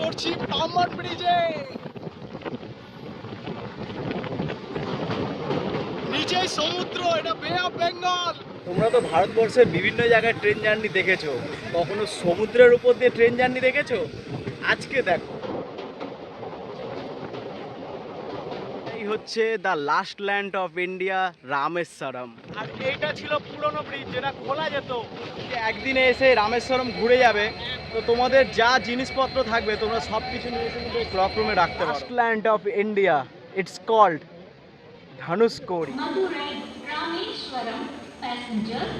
করছি পাম্বন ব্রিজে। নিচেই সমুদ্র, এটা বে অফ বেঙ্গল তোমরা তো ভারতবর্ষের বিভিন্ন জায়গায় ট্রেন জার্নি দেখেছ। কখনো সমুদ্রের উপর দিয়ে ট্রেন জার্নি দেখেছ? আজকে দেখো এই হচ্ছে the last land of India Rameswaram আর এইটা ছিল পুরনো ব্রিজ যেটা খোলা যেত। একদিনে এসে রামেশ্বরম ঘুরে যাবে তো তোমাদের যা জিনিসপত্র থাকবে তোমরা সব কিছু নিয়ে এসে কিন্তু ক্লক রুমে রাখতে পারো। Last land of India it's called Dhanushkodi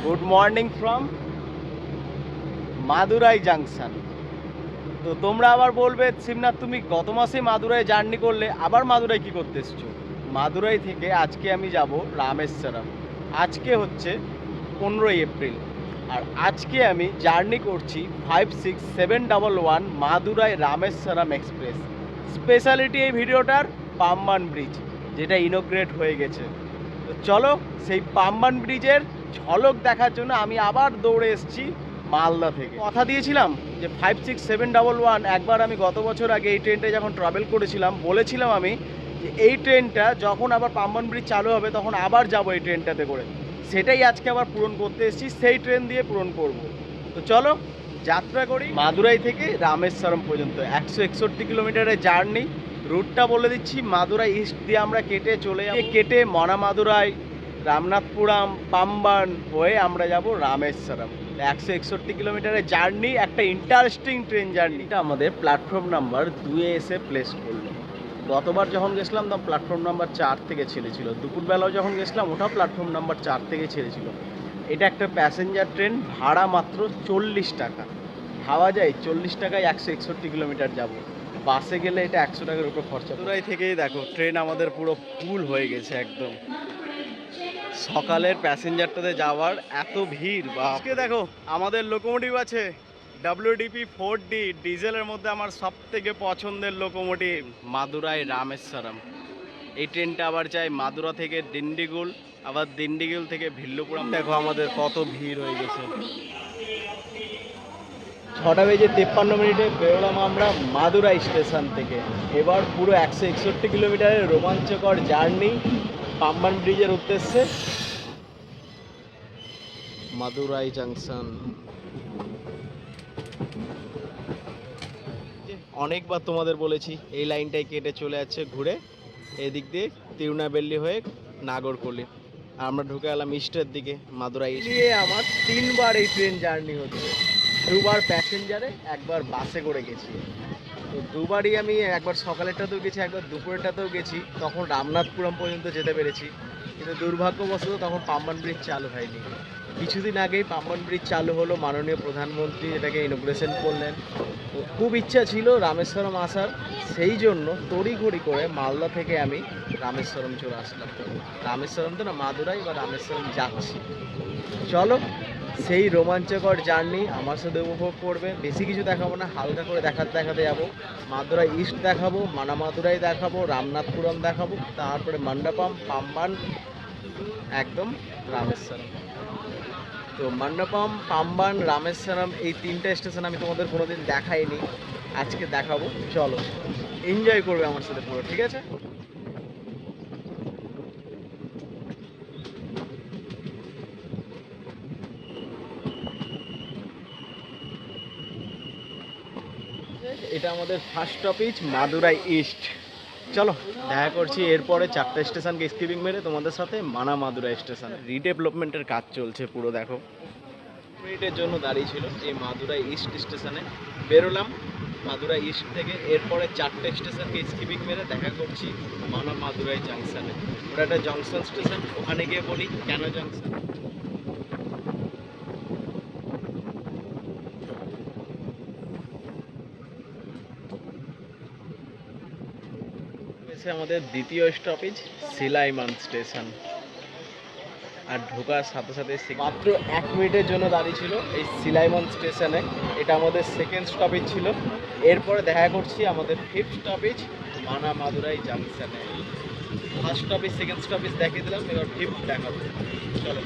good morning from Madurai junction তো তোমরা আবার বলবে শিবনাথ তুমি গত মাসে মাদুরাই জার্নি করলে আবার মাদুরাই কি করতে এসছো? মাদুরাই থেকে আজকে আমি যাব রামেশ্বরম। আজকে হচ্ছে পনেরোই এপ্রিল। আর আজকে আমি জার্নি করছি five six seven double one Madurai Rameswaram express. Speciality এই ভিডিওটার পাম্বান ব্রিজ, যেটা ইনোগ্রেট হয়ে গেছে। তো চলো সেই পাম্বান ব্রিজের ঝলক দেখার জন্য আমি আবার দৌড়ে এসেছি মালদা থেকে। কথা দিয়েছিলাম যে five six seven double one, একবার আমি গত বছর আগে এই ট্রেনটা যখন ট্রাভেল করেছিলাম, বলেছিলাম আমি এই ট্রেনটা যখন আবার পাম্বান ব্রিজ চালু হবে, তখন আবার যাব এই ট্রেনটাতে করে। সেটাই আজকে আবার পূরণ করতে এসেছি, সেই ট্রেন দিয়ে পূরণ করব। তো চলো, যাত্রা করি মাদুরাই থেকে রামেশ্বরম পর্যন্ত। একশো একষট্টি কিলোমিটারের জার্নি। রুটটা বলে দিচ্ছি, মাদুরাই ইস্ট দিয়ে আমরা কেটে চলে যাব। কেটে মনা মাদুরাই রামনাথপুরাম, পাম্বান হয়ে আমরা যাব রামেশ্বরম। একশো একষট্টি কিলোমিটারের জার্নি, একটা ইন্টারেস্টিং ট্রেন জার্নিটা আমাদের প্ল্যাটফর্ম নাম্বার দুয়ে এসে প্লেস করল গতবার যখন গেছিলাম তখন প্ল্যাটফর্ম নাম্বার চার থেকে ছেড়েছিল। দুপুরবেলাও যখন গেছিলাম ওটাও প্ল্যাটফর্ম নাম্বার চার থেকে ছেড়েছিল। এটা একটা প্যাসেঞ্জার ট্রেন ভাড়া মাত্র চল্লিশ টাকা। ভাবা যায় চল্লিশ টাকায় একশো একষট্টি কিলোমিটার যাব। বাসে গেলে এটা একশো টাকার উপর খরচা তোরাই থেকেই দেখো ট্রেন আমাদের পুরো ফুল হয়ে গেছে একদম। সকালের প্যাসেঞ্জারটাতে যাওয়ার এত ভিড় বা আজকে দেখো আমাদের লোকোমোটিভ আছে। ডাব্লিউডিপি ফোর ডি ডিজেলের মধ্যে আমার সব থেকে পছন্দের লোকোমোটিভ মাদুরাই রামেশ্বরম। এই ট্রেনটা আবার যায় মাদুরা থেকে দিন্ডিগুল আবার দিন্ডিগুল থেকে ভিল্লুপুরম। দেখো আমাদের কত ভিড় হয়ে গেছে। ছটা বেজে তেপ্পান্ন মিনিটে বেরোলাম আমরা মাদুরাই স্টেশন থেকে। এবার পুরো একশো একষট্টি কিলোমিটারের রোমাঞ্চকর জার্নি পাম্বান ব্রিজের উদ্দেশ্যে। মাদুরাই জাংশন অনেকবার তোমাদের বলেছি, এই লাইনটাই কেটে চলে যাচ্ছে ঘুরে, এদিক দিয়ে তিরুনাবেল্লি হয়ে নাগরকলি আমরা ঢুকে গেলাম ইস্টের দিকে, মাদুরাই নিয়ে আমার তিনবার এই ট্রেন জার্নি হচ্ছে। দুবার প্যাসেঞ্জারে একবার বাসে করে গেছি। তো দুবারই আমি একবার সকালেরটাতেও গেছি, একবার দুপুরেরটাতেও গেছি। তখন রামনাথপুরম পর্যন্ত যেতে পেরেছি। কিন্তু দুর্ভাগ্যবশত তখন পাম্বান ব্রিজ চালু হয়নি। কিছুদিন আগেই পাম্বান ব্রিজ চালু হলো, মাননীয় প্রধানমন্ত্রী এটাকে ইনোগ্রেশন করলেন। খুব ইচ্ছা ছিল রামেশ্বরম আসার, সেই জন্য তড়িঘড়ি করে মালদা থেকে আমি রামেশ্বরম চলে আসলাম। রামেশ্বরম তো না, মাদুরাই বা রামেশ্বরম যাচ্ছি। চলো, সেই রোমাঞ্চকর জার্নি আমার সাথে উপভোগ করবে। বেশি কিছু দেখাবো না, হালকা করে দেখাতে দেখাতে যাব। মাদুরাই ইস্ট দেখাবো মানা মাদুরাই দেখাবো, রামনাথপুরম দেখাবো, তারপরে মণ্ডপম পাম্বান একদম রামেশ্বরম। তো মণ্ডপম পাম্বান, রামেশ্বরম এই তিনটা স্টেশন আমি তোমাদের কোনোদিন দেখাইনি। আজকে দেখাবো। চলো এনজয় করবে আমার সাথে পুরো, ঠিক আছে? এটা আমাদের ফার্স্ট স্টপেজ মাদুরাই ইস্ট চলো দেখা করছি এরপরে চারটে স্টেশনকে স্কিপিং মেরে তোমাদের সাথে মানা মাদুরাই স্টেশন। রিডেভেলপমেন্টের কাজ চলছে পুরো দেখো। মিনিটের জন্য দাঁড়িয়ে ছিল এই মাদুরাই ইস্ট স্টেশনে বেরোলাম মাদুরাই ইস্ট থেকে এরপরে চারটে স্টেশনকে স্কিপিং মেরে দেখা করছি মানা মাদুরাই জাংশনে ওটা একটা জংশন স্টেশন ওখানে গিয়ে বলি কেন জংশন এসে আমাদের দ্বিতীয় স্টপেজ সিলাইমান স্টেশন আর ঢোকার সাথে সাথে মাত্র এক মিনিটের জন্য দাঁড়িয়ে ছিল এই সিলাইমন স্টেশনে এটা আমাদের সেকেন্ড স্টপেজ ছিল। এরপরে দেখা করছি আমাদের ফিফথ স্টপেজ মানা মাদুরাই জাংশনে ফার্স্ট স্টপেজ সেকেন্ড স্টপেজ দেখিয়ে দিলাম, এবার ফিফথ দেখাবো। চলো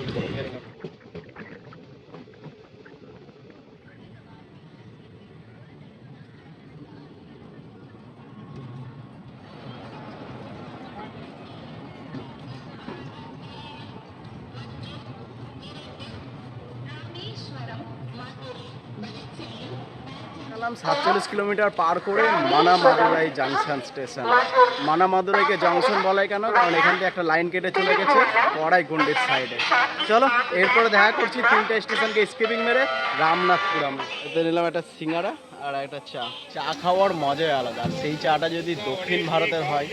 সাতচল্লিশ কিলোমিটার পার করে মানা মাদুরাই জাংশন স্টেশন। মানা মাদুরাইকে জংশন বলাই কেন? কারণ এখান থেকে একটা লাইন কেটে চলে গেছে কড়াইগুন্ডির সাইডে। চলো এরপরে দেখা করছি তিনটে স্টেশনকে স্কিপিং মেরে রামনাথপুরম। এতে নিলাম একটা সিঙ্গারা আর একটা চা। চা খাওয়ার মজাই আলাদা। আর সেই চাটা যদি দক্ষিণ ভারতের হয়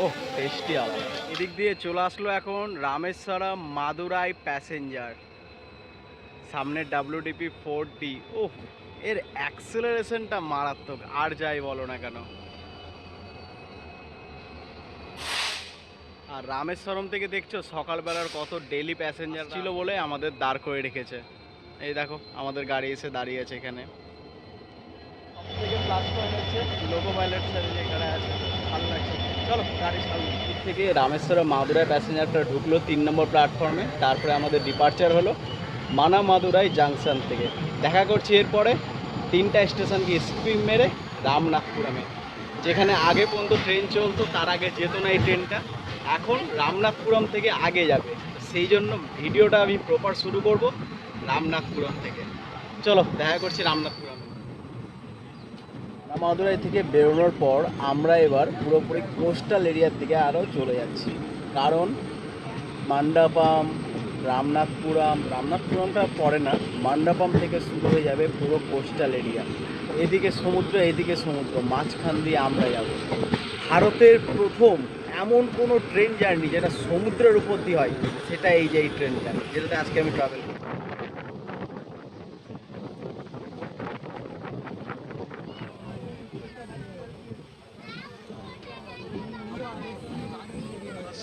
ও টেস্টি আলাদা। এদিক দিয়ে চলে আসলো এখন রামেশ্বরম মাদুরাই প্যাসেঞ্জার সামনে ডাব্লিউডিপি ফোর ডি ও এর অ্যাক্সেলারেশনটা মারাত্মক, আর যাই বলো না কেন। আর রামেশ্বরম থেকে দেখছ, সকালবেলার কত ডেলি প্যাসেঞ্জার ছিল বলে আমাদের দাঁড় করে রেখেছে। এই দেখো, আমাদের গাড়ি এসে এখানে। প্লাস লোকো পাইলট স্যার এখানে আছে, ভালো লাগছে। চলো থেকে রামেশ্বরম মাদুরাই প্যাসেঞ্জারটা ঢুকলো তিন নম্বর প্ল্যাটফর্মে তারপরে আমাদের ডিপার্চার হলো। মানা মাদুরাই জাংশন থেকে। দেখা করছি এরপরে তিনটা স্টেশনকে স্পিং মেরে রামনাথপুরমে। যেখানে আগে পর্যন্ত ট্রেন চলতো, তার আগে যেত না এই ট্রেনটা। এখন রামনাথপুরম থেকে আগে যাবে। সেই জন্য ভিডিওটা আমি প্রপার শুরু করব রামনাথপুরম থেকে। চলো, দেখা করছি রামনাথপুরমে। মাদুরাই থেকে বেরোনোর পর আমরা এবার পুরোপুরি কোস্টাল এরিয়ার দিকে আরও চলে যাচ্ছি। কারণ মান্ডাপাম রামনাথপুরম, রামনাথপুরমটা পড়ে না, মান্ডাপাম থেকে শুরু হয়ে যাবে পুরো কোস্টাল এরিয়া এদিকে সমুদ্র এদিকে সমুদ্র, মাঝখান দিয়ে আমরা যাব। ভারতের প্রথম এমন কোনো ট্রেন জার্নি যেটা সমুদ্রের উপর দিয়ে হয়, সেটা এই যে এই ট্রেন জার্নি যেটাতে আজকে আমি ট্রাভেল করি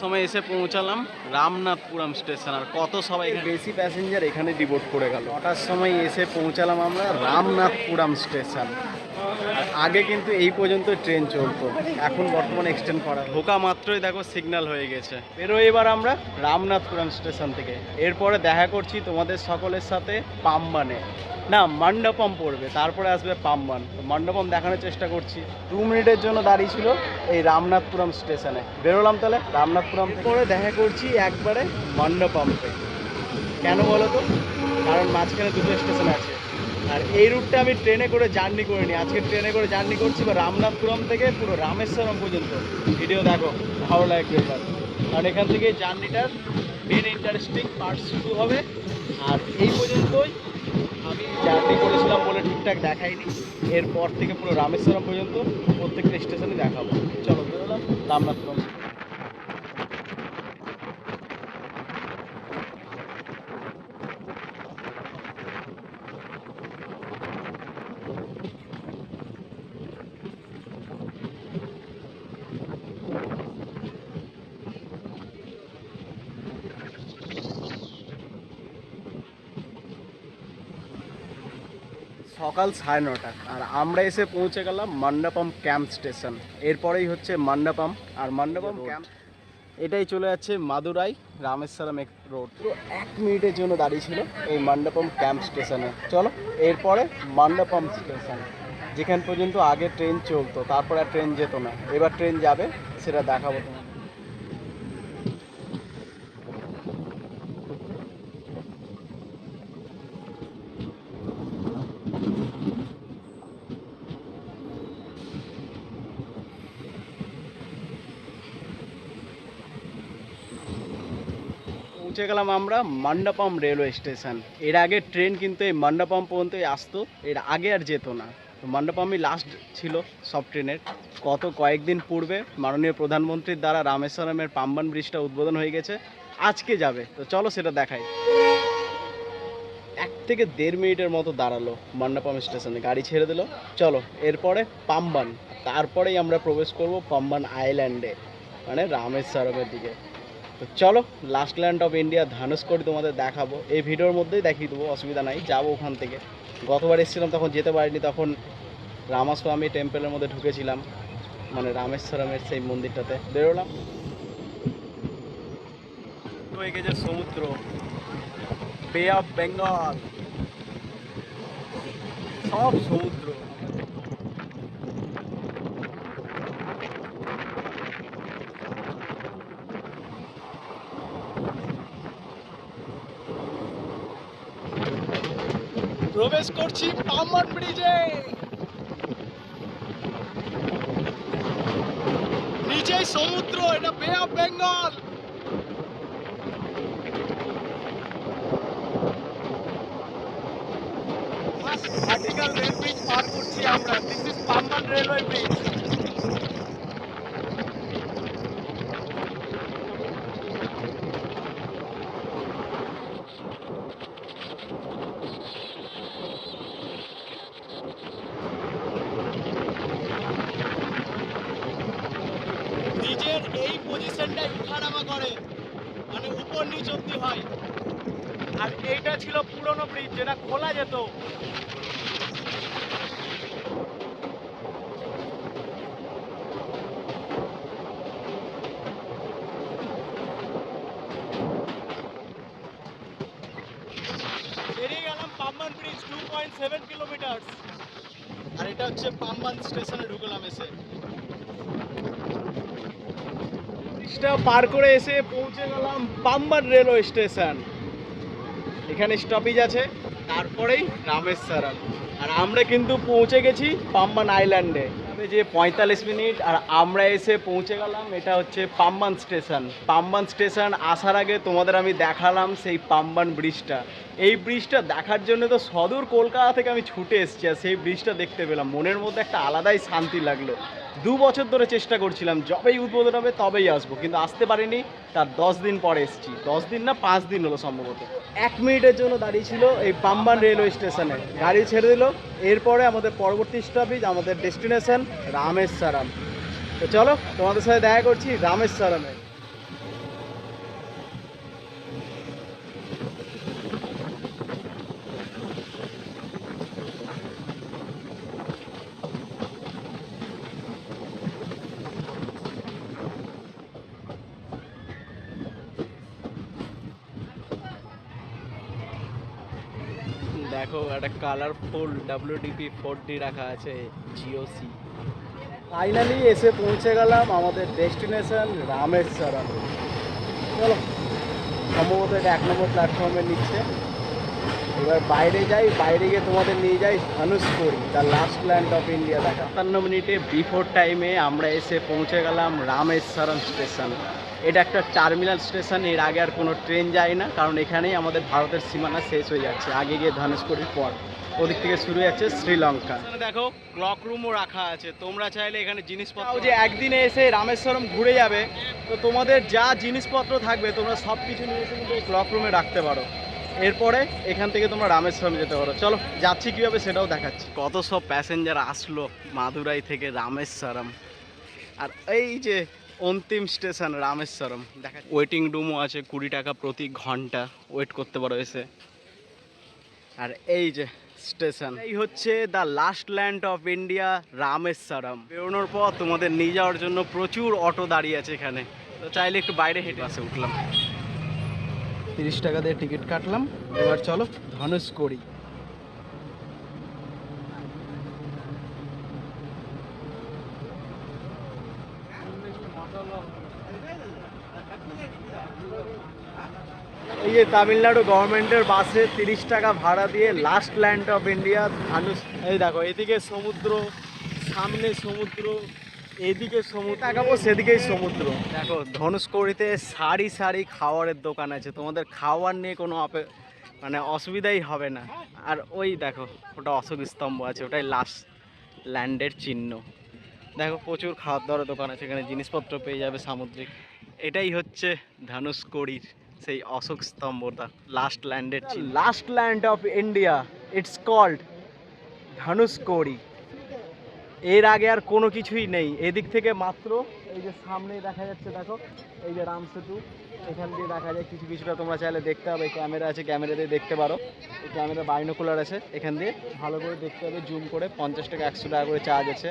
সময় এসে পৌঁছালাম রামনাথপুরম স্টেশন। আর কত সবাই বেশি প্যাসেঞ্জার এখানে ডিভোট করে গেল। নটার সময় এসে পৌঁছালাম আমরা রামনাথপুরম স্টেশন। আগে কিন্তু এই পর্যন্ত ট্রেন চলতো। এখন বর্তমানে এক্সটেন্ড করা ঢোকা মাত্রই দেখো সিগন্যাল হয়ে গেছে। বেরো এবার আমরা রামনাথপুরম স্টেশন থেকে। এরপরে দেখা করছি তোমাদের সকলের সাথে পাম্বানে। না মণ্ডপম পড়বে তারপরে আসবে পাম্বান। মণ্ডপম দেখানোর চেষ্টা করছি। দু মিনিটের জন্য দাঁড়িয়ে ছিল এই রামনাথপুরম স্টেশনে বেরোলাম তাহলে রামনাথপুরম পরে দেখা করছি একবারে মণ্ডপমকে। কেন বলো তো? কারণ মাঝখানে দুটো স্টেশন আছে। আর এই রুটটা আমি ট্রেনে করে জার্নি করিনি। আজকে ট্রেনে করে জার্নি করছি বা রামনাথপুরম থেকে পুরো রামেশ্বরম পর্যন্ত। ভিডিও দেখো, ভালো লাগবে এবার। কারণ এখান থেকে জার্নিটার মেন ইন্টারেস্টিং পার্ট শুরু হবে। আর এই পর্যন্তই আমি জার্নি করেছিলাম বলে ঠিকঠাক দেখাইনি। এরপর থেকে পুরো রামেশ্বরম পর্যন্ত প্রত্যেকটা স্টেশনে দেখাবো। চলো বেরোলাম রামনাথপুরম। সকাল সাড়ে নটা। আর আমরা এসে পৌঁছে গেলাম মণ্ডপম ক্যাম্প স্টেশন। এরপরেই হচ্ছে মণ্ডপম আর মণ্ডপম ক্যাম্প এটাই চলে যাচ্ছে মাদুরাই রামেশ্বরম এক রোড তো এক মিনিটের জন্য দাঁড়িয়ে ছিল এই মণ্ডপম ক্যাম্প স্টেশনে। চলো এরপরে মণ্ডপম স্টেশন যেখান পর্যন্ত আগে ট্রেন চলতো তারপরে আর ট্রেন যেত না। এবার ট্রেন যাবে সেটা দেখাবো তোমার পৌঁছে গেলাম আমরা মণ্ডপম রেলওয়ে স্টেশন। এর আগে ট্রেন কিন্তু এই মণ্ডপম পর্যন্তই আসতো, এর আগে আর যেত না। তো মণ্ডপমই লাস্ট ছিল সব ট্রেনের। কত কয়েকদিন পূর্বে মাননীয় প্রধানমন্ত্রীর দ্বারা রামেশ্বরমের পাম্বান ব্রিজটা উদ্বোধন হয়ে গেছে, আজকে যাবে। তো চলো সেটা দেখাই। এক থেকে দেড় মিনিটের মতো দাঁড়াল মণ্ডপম স্টেশনে, গাড়ি ছেড়ে দিল। চলো, এরপরে পাম্বান, তারপরেই আমরা প্রবেশ করব পাম্বান আইল্যান্ডে মানে রামেশ্বরমের দিকে। তো চলো last land of India Dhanushkodi তোমাদের দেখাবো। এই ভিডিওর মধ্যেই দেখিয়ে দেবো, অসুবিধা নাই, যাব ওখান থেকে। গতবার এসেছিলাম, তখন যেতে পারিনি, তখন রামাস্বামী টেম্পলের মধ্যে ঢুকেছিলাম মানে রামেশ্বরমের সেই মন্দিরটাতে। বেরোলাম। সমুদ্র। বে অফ বেঙ্গল সব সমুদ্র পুরো উঠছি পাম্বন ব্রিজে নিচেই সমুদ্র এটা Bay of Bengal vertical rail bridge পার করছি আমরা this is Pamban railway bridge নিজের এই পজিশনটাই উঠানামা করে। মানে উপর নিচ অব্দি হয়। আর এইটা ছিল পুরনো ব্রিজ যেটা খোলা যেত। Pamban bridge two point seven kilometre আর এটা হচ্ছে পাম্বান স্টেশনে ঢুকলাম এসে। ব্রিজটা পার করে এসে পৌঁছে গেলাম পাম্বান রেলওয়ে স্টেশন। এখানে স্টপেজ আছে, তারপরেই রামেশ্বরম। আর আমরা কিন্তু পৌঁছে গেছি পাম্বান আইল্যান্ডে। যে পঁয়তাল্লিশ মিনিট, আর আমরা এসে পৌঁছে গেলাম, এটা হচ্ছে পাম্বান স্টেশন। পাম্বান স্টেশন আসার আগে তোমাদের আমি দেখালাম সেই পাম্বান ব্রিজটা। এই ব্রিজটা দেখার জন্য তো সদূর কলকাতা থেকে আমি ছুটে এসেছি আর সেই ব্রিজটা দেখতে পেলাম। মনের মধ্যে একটা আলাদাই শান্তি লাগল। দু বছর ধরে চেষ্টা করছিলাম, যবেই উদ্বোধন হবে তবেই আসব, কিন্তু আসতে পারিনি। তার দশ দিন পরে এসেছি। দশ দিন না পাঁচ দিন হলো সম্ভবত। এক মিনিটের জন্য দাঁড়িয়ে ছিল এই পাম্বান রেলওয়ে স্টেশনে গাড়ি ছেড়ে দিল। এরপরে আমাদের পরবর্তী স্টপেজ আমাদের ডেস্টিনেশন রামেশ্বরম। তো চলো, তোমাদের সাথে দেখা করছি রামেশ্বরমে। দেখো একটা কালারফুল ডাব্লিউডিপি ফোর ডি রাখা আছে জিওসি ফাইনালি এসে পৌঁছে গেলাম আমাদের ডেস্টিনেশন রামেশ্বরম। চলো সম্ভবত এটা এক নম্বর প্ল্যাটফর্মে নিচ্ছে। এবার বাইরে যাই বাইরে গিয়ে তোমাদের নিয়ে যাই ধনুষপুরি the last land of India দেখা। সাতান্ন মিনিটে বিফোর টাইমে আমরা এসে পৌঁছে গেলাম রামেশ্বরম স্টেশন এটা একটা টার্মিনাল স্টেশনের আগে আর কোনো ট্রেন যায় না কারণ এখানেই আমাদের ভারতের সীমানা শেষ হয়ে যাচ্ছে আগে গিয়ে ধনুষপুরির পর। ওদিক থেকে শুরু হচ্ছে শ্রীলঙ্কা। দেখো ক্লক রুমও রাখা আছে তোমরা চাইলে এখানে জিনিসপত্র যে একদিনে এসে রামেশ্বরম ঘুরে যাবে তো তোমাদের যা জিনিসপত্র থাকবে তোমরা সব কিছু নিয়ে এসে কিন্তু ক্লক রুমে রাখতে পারো। এরপরে এখান থেকে তোমরা রামেশ্বরম যেতে পারো। চলো যাচ্ছি কীভাবে সেটাও দেখাচ্ছি। কত সব প্যাসেঞ্জার আসলো মাদুরাই থেকে রামেশ্বরম। আর এই যে অন্তিম স্টেশন রামেশ্বরম। দেখা ওয়েটিং রুমও আছে কুড়ি টাকা প্রতি ঘণ্টা। ওয়েট করতে পারো এসে। আর এই যে স্টেশন এই হচ্ছে the last land of India Rameswaram. বেরোনোর পর তোমাদের নিয়ে যাওয়ার জন্য প্রচুর অটো দাঁড়িয়ে আছে এখানে। তো চাইলে একটু বাইরে হেঁটে বাসে উঠলাম। তিরিশ টাকা দিয়ে টিকিট কাটলাম। এবার চলো ধনুষ করি। এই যে তামিলনাড়ু গভর্নমেন্টের বাসে তিরিশ টাকা ভাড়া দিয়ে last land of India Dhanush এই দেখো এদিকে সমুদ্র সামনে সমুদ্র এদিকে সমুদ্র। তাকাবো সেদিকেই সমুদ্র। দেখো ধনুষকড়িতে সারি সারি খাওয়ারের দোকান আছে। তোমাদের খাওয়ার নিয়ে কোনো মানে অসুবিধাই হবে না। আর ওই দেখো ওটা অশোক স্তম্ভ আছে ওটাই লাস্ট ল্যান্ডের চিহ্ন। দেখো প্রচুর খাওয়ার দাওয়ার দোকান আছে এখানে জিনিসপত্র পেয়ে যাবে সামুদ্রিক। এটাই হচ্ছে ধনুষকড়ির সেই অশোক স্তম্ভটা last ল্যান্ডের last land of India it's called Dhanushkodi এর আগে আর কোনো কিছুই নেই। এদিক থেকে মাত্র এই যে সামনেই দেখা যাচ্ছে দেখো এই যে রাম সেতু। এখান দিয়ে দেখা যায় কিছু কিছুটা তোমরা চাইলে দেখতে হবে ক্যামেরা আছে ক্যামেরা দিয়ে দেখতে পারো। এই ক্যামেরা বাইনোকুলার আছে। এখান দিয়ে ভালো করে দেখতে হবে জুম করে। পঞ্চাশ টাকা একশো টাকা করে চার্জ আছে।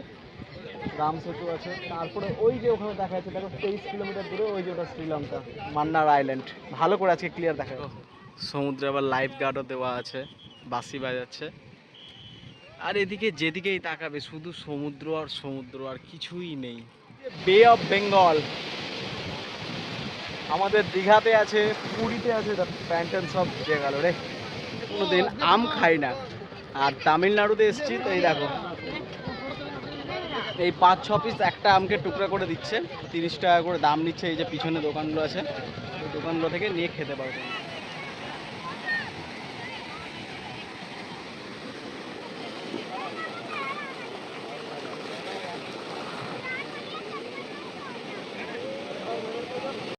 রাম সেতু আছে। তারপরে ওই যে ওখানে দেখা যাচ্ছে, দেখো তেইশ কিলোমিটার দূরে ওই যে ওটা শ্রীলঙ্কা, মান্নার আইল্যান্ড ভালো করে আজকে ক্লিয়ার দেখা সমুদ্রে আবার লাইফ গার্ডও দেওয়া আছে বাসি বাজাচ্ছে। আর এদিকে যেদিকেই তাকাবে, শুধু সমুদ্র আর সমুদ্র আর কিছুই নেই। বে অফ বেঙ্গল আমাদের দীঘাতে আছে, পুরীতে আছে প্যান্টন সব গেল রে কোনোদিন আম খাই না। আর তামিলনাড়ুতে এসেছি, তো এই দেখো। এই পাঁচ ছ পিস একটা আমকে টুকরা করে দিচ্ছে, তিরিশ টাকা করে দাম নিচ্ছে এই যে পিছনে দোকানগুলো আছে দোকানগুলো থেকে নিয়ে খেতে পারবে।